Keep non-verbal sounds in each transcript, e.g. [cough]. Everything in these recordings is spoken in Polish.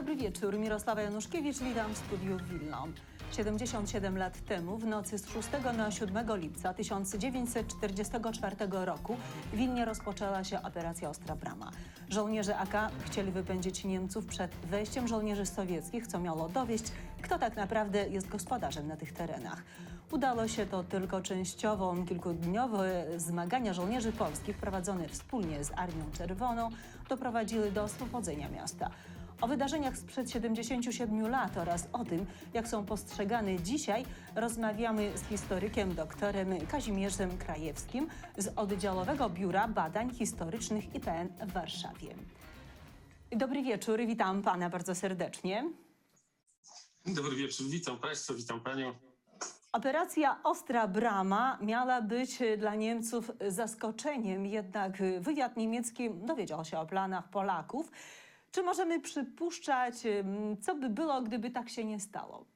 Dobry wieczór, Mirosława Januszkiewicz, witam w studiu Wilno. 77 lat temu, w nocy z 6 na 7 lipca 1944 roku w Wilnie rozpoczęła się operacja Ostra Brama. Żołnierze AK chcieli wypędzić Niemców przed wejściem żołnierzy sowieckich, co miało dowieść, kto tak naprawdę jest gospodarzem na tych terenach. Udało się to tylko częściowo. Kilkudniowe zmagania żołnierzy polskich prowadzone wspólnie z Armią Czerwoną doprowadziły do oswobodzenia miasta. O wydarzeniach sprzed 77 lat oraz o tym, jak są postrzegane dzisiaj, rozmawiamy z historykiem doktorem Kazimierzem Krajewskim z Oddziałowego Biura Badań Historycznych IPN w Warszawie. Dobry wieczór, witam pana bardzo serdecznie. Dobry wieczór, witam Państwa, witam Panią. Operacja Ostra Brama miała być dla Niemców zaskoczeniem, jednak wywiad niemiecki dowiedział się o planach Polaków. Czy możemy przypuszczać, co by było, gdyby tak się nie stało?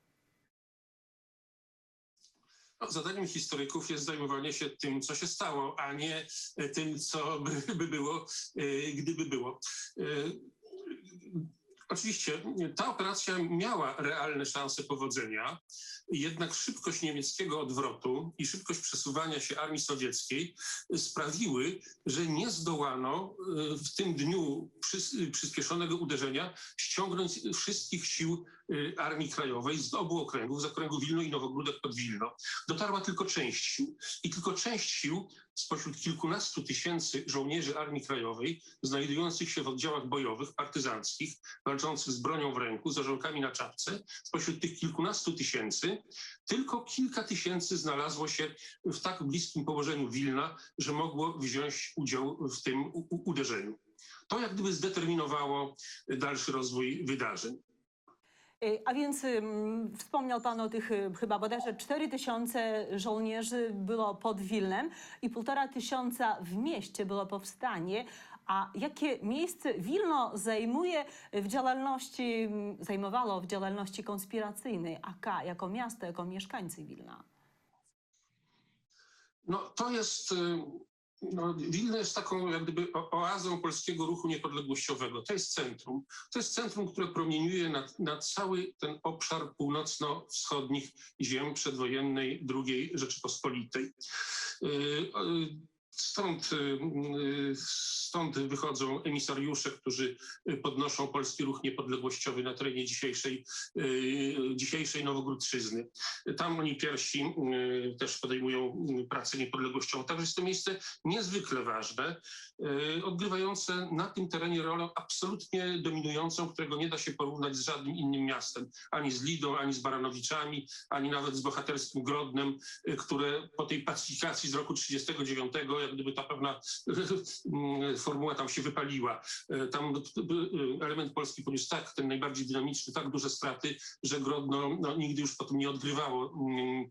No, zadaniem historyków jest zajmowanie się tym, co się stało, a nie e, tym, co by, by było, e, gdyby było. Oczywiście ta operacja miała realne szanse powodzenia, jednak szybkość niemieckiego odwrotu i szybkość przesuwania się armii sowieckiej sprawiły, że nie zdołano e, w tym dniu przys- przyspieszonego uderzenia ściągnąć wszystkich sił Armii Krajowej z obu okręgów, z okręgu Wilno i Nowogródek pod Wilno. Dotarła tylko część sił i tylko część sił spośród kilkunastu tysięcy żołnierzy Armii Krajowej znajdujących się w oddziałach bojowych, partyzanckich, walczących z bronią w ręku, z orzełkami na czapce, spośród tych kilkunastu tysięcy tylko kilka tysięcy znalazło się w tak bliskim położeniu Wilna, że mogło wziąć udział w tym uderzeniu. To jak gdyby zdeterminowało dalszy rozwój wydarzeń. Y, A więc wspomniał Pan o tych y, chyba bodajże 4 tysiące żołnierzy było pod Wilnem i półtora tysiąca w mieście było powstanie. A jakie miejsce Wilno zajmuje w działalności, zajmowało w działalności konspiracyjnej AK jako miasto, jako mieszkańcy Wilna? No to jest, no, jest taką jak gdyby oazą polskiego ruchu niepodległościowego. To jest centrum. To jest centrum, które promieniuje na, na cały ten obszar północno-wschodnich ziem przedwojennej II Rzeczypospolitej. Y, y, Stąd, y, y, stąd wychodzą emisariusze, którzy podnoszą polski ruch niepodległościowy na terenie dzisiejszej, y, dzisiejszej Nowogródczyzny. Tam oni pierwsi też podejmują pracę niepodległościową. Także jest to miejsce niezwykle ważne, odgrywające na tym terenie rolę absolutnie dominującą, którego nie da się porównać z żadnym innym miastem. Ani z Lidą, ani z Baranowiczami, ani nawet z bohaterskim Grodnem, które po tej pacyfikacji z roku 1939, jak gdyby ta pewna [laughs] formuła tam się wypaliła. Y, Tam y, element polski poniósł tak, ten najbardziej dynamiczny, tak duże straty, że Grodno no, nigdy już potem nie odgrywało mm,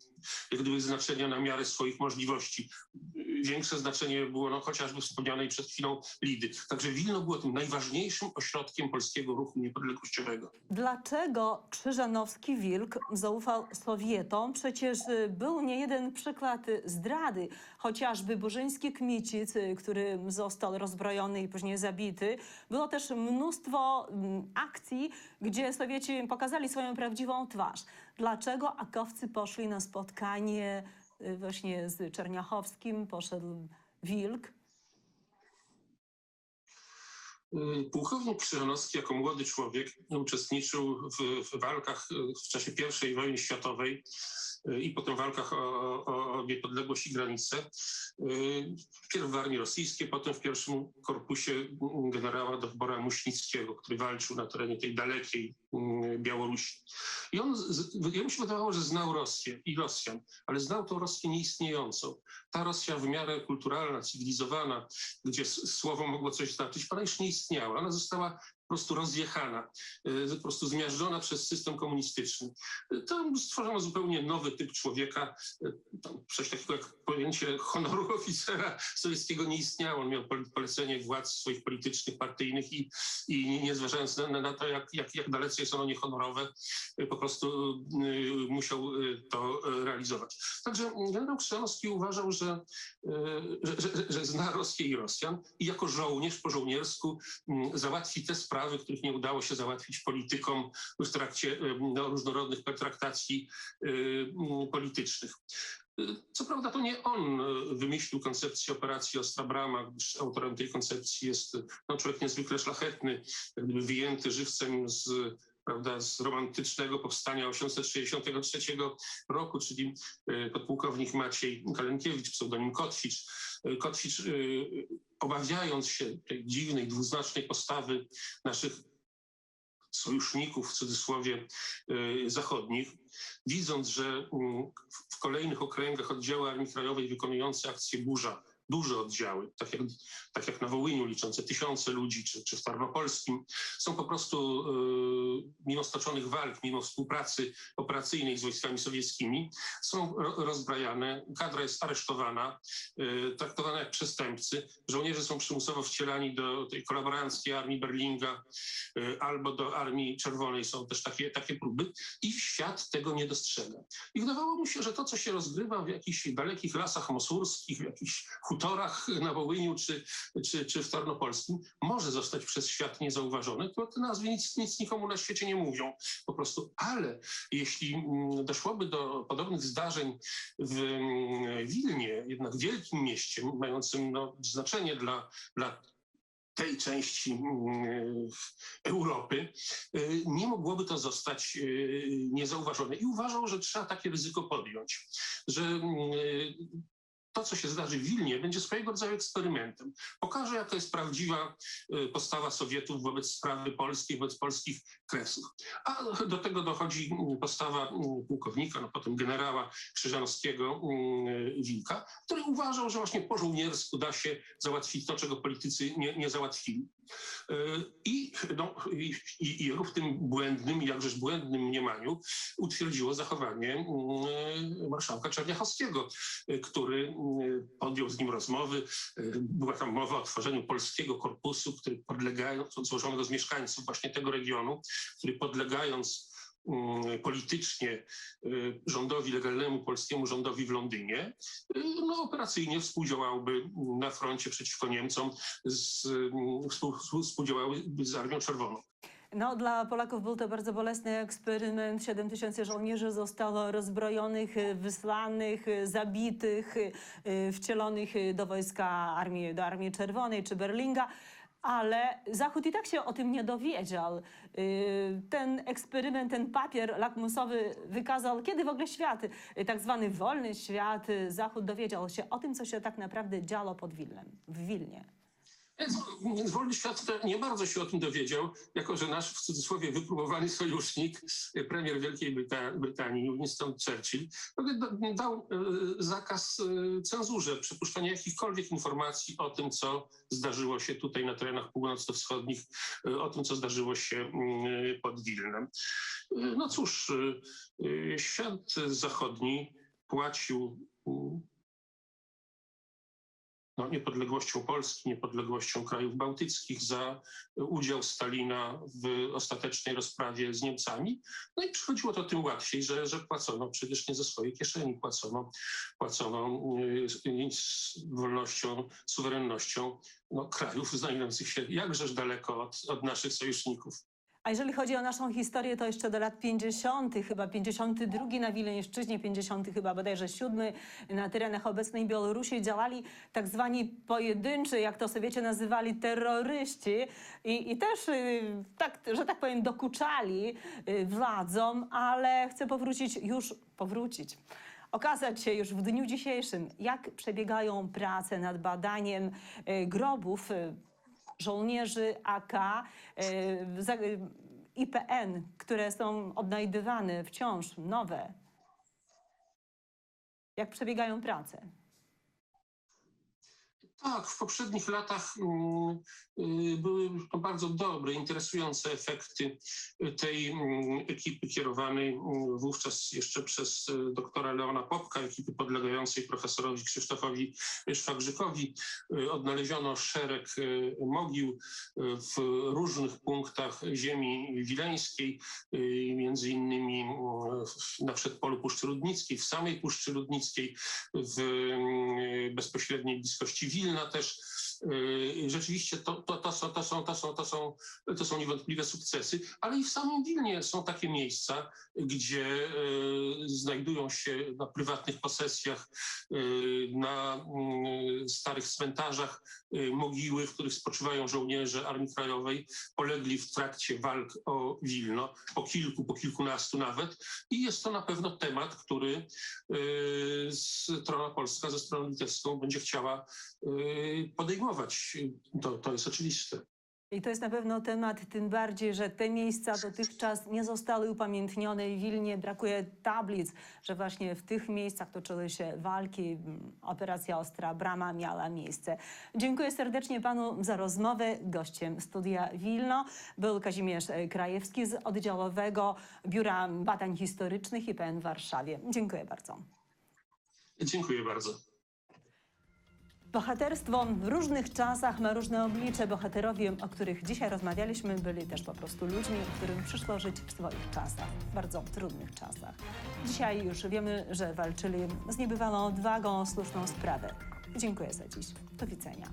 jak gdyby znaczenia na miarę swoich możliwości. Większe znaczenie było no, chociażby wspomnianej przed chwilą Lidy. Także Wilno było tym najważniejszym ośrodkiem polskiego ruchu niepodległościowego. Dlaczego Krzyżanowski Wilk zaufał Sowietom? Przecież y, był nie jeden przykład zdrady, chociażby Burzyński Kmicic, y, który został rozbrojony i później zabity. Było też mnóstwo mm, akcji, gdzie Sowieci pokazali swoją prawdziwą twarz. Dlaczego akowcy poszli na spotkanie właśnie z Czerniachowskim, poszedł Wilk? Y, Pułkownik Krzyżanowski jako młody człowiek uczestniczył w, w walkach y, w czasie I wojny światowej y, i potem walkach o, o, niepodległość i granice. Y, Wpierw w armii rosyjskiej, potem w pierwszym korpusie generała Dowbora Muśnickiego, który walczył na terenie tej dalekiej mm, Białorusi. I on, jemu się wydawało, że znał Rosję i Rosjan, ale znał tą Rosję nieistniejącą. Ta Rosja w miarę kulturalna, cywilizowana, gdzie słowo mogło coś znaczyć, ona już nie istniała. Ona została po prostu rozjechana, y, po prostu zmiażdżona przez system komunistyczny. Y, Tam stworzono zupełnie nowy typ człowieka. Y, Tam coś takiego jak pojęcie honoru [laughs] oficera sowieckiego nie istniało. On miał pole- polecenie władz swoich politycznych, partyjnych i, i nie zważając na, na to, jak, jak, jak dalece jest ono niehonorowe, po prostu musiał to realizować. Także generał Krzyżanowski uważał, że, że, że, że zna Rosję i Rosjan i jako żołnierz po żołniersku załatwi te sprawy, sprawy, których nie udało się załatwić politykom w trakcie y, no, różnorodnych pertraktacji y, politycznych. Y, Co prawda to nie on wymyślił koncepcję operacji Ostra Brama, gdyż autorem tej koncepcji jest no, człowiek niezwykle szlachetny, jak gdyby wyjęty żywcem z, prawda, z romantycznego powstania 863 roku, czyli y, podpułkownik Maciej Kalenkiewicz, pseudonim Kotwicz. Y, Kotwicz, y, obawiając się tej dziwnej, dwuznacznej postawy naszych sojuszników, w cudzysłowie, zachodnich, widząc, że mm, w kolejnych okręgach oddziały Armii Krajowej wykonujące akcję Burza, duże oddziały, tak jak, tak jak na Wołyniu, liczące tysiące ludzi, czy, czy w Tarnopolskim, są po prostu, y, mimo stoczonych walk, mimo współpracy operacyjnej z wojskami sowieckimi, są ro, rozbrajane, kadra jest aresztowana, y, traktowana jak przestępcy, żołnierze są przymusowo wcielani do tej kolaboranckiej armii Berlinga, y, albo do Armii Czerwonej. Są też takie, takie próby i świat tego nie dostrzega. I wydawało mu się, że to, co się rozgrywa w jakichś dalekich lasach mosurskich, w jakichś hutorach na Wołyniu czy, czy, czy w Tarnopolskim, może zostać przez świat niezauważone, to te nazwy nic, nic nikomu na świecie nie mówią po prostu. Ale jeśli mm, doszłoby do podobnych zdarzeń w mm, Wilnie, jednak wielkim mieście, mającym no, znaczenie dla, dla tej części mm, Europy, y, nie mogłoby to zostać y, niezauważone. I uważał, że trzeba takie ryzyko podjąć, że to, co się zdarzy w Wilnie, będzie swojego rodzaju eksperymentem. Pokaże, jaka jest prawdziwa y, postawa Sowietów wobec sprawy polskiej, wobec polskich kresów. A do tego dochodzi mm, postawa mm, pułkownika, no potem generała Krzyżanowskiego Wilka, który uważał, że właśnie po żołniersku da się załatwić to, czego politycy nie, nie załatwili. Y, I, no, i, i, w tym błędnym, jakżeż błędnym mniemaniu utwierdziło zachowanie mm, marszałka Czerniachowskiego, y, który podjął z nim rozmowy. Była tam mowa o tworzeniu polskiego korpusu, który podlegając, złożonego z mieszkańców właśnie tego regionu, który podlegając politycznie y, rządowi legalnemu polskiemu rządowi w Londynie, y, no, operacyjnie współdziałałby na froncie przeciwko Niemcom, z, mm, współ, współ- współdziałałby z Armią Czerwoną. No, dla Polaków był to bardzo bolesny eksperyment. 7 tysięcy żołnierzy zostało rozbrojonych, wysłanych, zabitych, y, wcielonych do wojska armii, do Armii Czerwonej czy Berlinga. Ale Zachód i tak się o tym nie dowiedział. Y, Ten eksperyment, ten papier lakmusowy wykazał, kiedy w ogóle świat, y, tak zwany wolny świat, y, Zachód dowiedział się o tym, co się tak naprawdę działo pod Wilnem, w Wilnie. Wolny świat nie bardzo się o tym dowiedział, jako że nasz w cudzysłowie wypróbowany sojusznik, premier Wielkiej Bryta- Brytanii, Winston Churchill, no, da- dał e, zakaz e, cenzurze przypuszczania jakichkolwiek informacji o tym, co zdarzyło się tutaj na terenach północno-wschodnich, e, o tym, co zdarzyło się mm, pod Wilnem. No cóż, świat zachodni płacił mm, no, niepodległością Polski, niepodległością krajów bałtyckich, za udział Stalina w ostatecznej rozprawie z Niemcami. No i przychodziło to tym łatwiej, że, że płacono przecież nie ze swojej kieszeni, płacono, płacono y, z wolnością, suwerennością no, krajów znajdujących się jakżeż daleko od, od naszych sojuszników. A jeżeli chodzi o naszą historię, to jeszcze do lat 50., chyba 52 na Wileńszczyźnie, 50 chyba bodajże 7 na terenach obecnej Białorusi działali tak zwani pojedynczy, jak to Sowiecie nazywali, terroryści i, i też, y, tak, że tak powiem, dokuczali y, władzom, ale chcę powrócić, już powrócić. Okazać się już w dniu dzisiejszym, jak przebiegają prace nad badaniem y, grobów żołnierzy AK, y, IPN, które są odnajdywane wciąż, nowe. Jak przebiegają prace? Tak, w poprzednich latach mm, y, były to bardzo dobre, interesujące efekty tej mm, ekipy kierowanej mm, wówczas jeszcze przez y, doktora Leona Popka, ekipy podlegającej profesorowi Krzysztofowi Szwagrzykowi. Y, Odnaleziono szereg mogił w różnych punktach ziemi wileńskiej, między innymi na przedpolu Puszczy Ludnickiej, w samej Puszczy Ludnickiej, w bezpośredniej bliskości Wilna też Y, Rzeczywiście to, to, są, to, są, to, są, to, są, to są niewątpliwe sukcesy, ale i w samym Wilnie są takie miejsca, gdzie y, znajdują się na prywatnych posesjach, y, na mm, starych cmentarzach y, mogiły, w których spoczywają żołnierze Armii Krajowej, polegli w trakcie walk o Wilno, po kilku, po kilkunastu nawet. I jest to na pewno temat, który strona polska ze stroną litewską będzie chciała podejmować. To, to jest oczywiste. I to jest na pewno temat, tym bardziej, że te miejsca dotychczas nie zostały upamiętnione. W Wilnie brakuje tablic, że właśnie w tych miejscach toczyły się walki. Operacja Ostra Brama miała miejsce. Dziękuję serdecznie panu za rozmowę. Gościem studia Wilno był Kazimierz Krajewski z oddziałowego Biura Badań Historycznych IPN w Warszawie. Dziękuję bardzo. Dziękuję bardzo. Bohaterstwo w różnych czasach ma różne oblicze. Bohaterowie, o których dzisiaj rozmawialiśmy, byli też po prostu ludźmi, którym przyszło żyć w swoich czasach, bardzo trudnych czasach. Dzisiaj już wiemy, że walczyli z niebywalą odwagą o słuszną sprawę. Dziękuję za dziś. Do widzenia.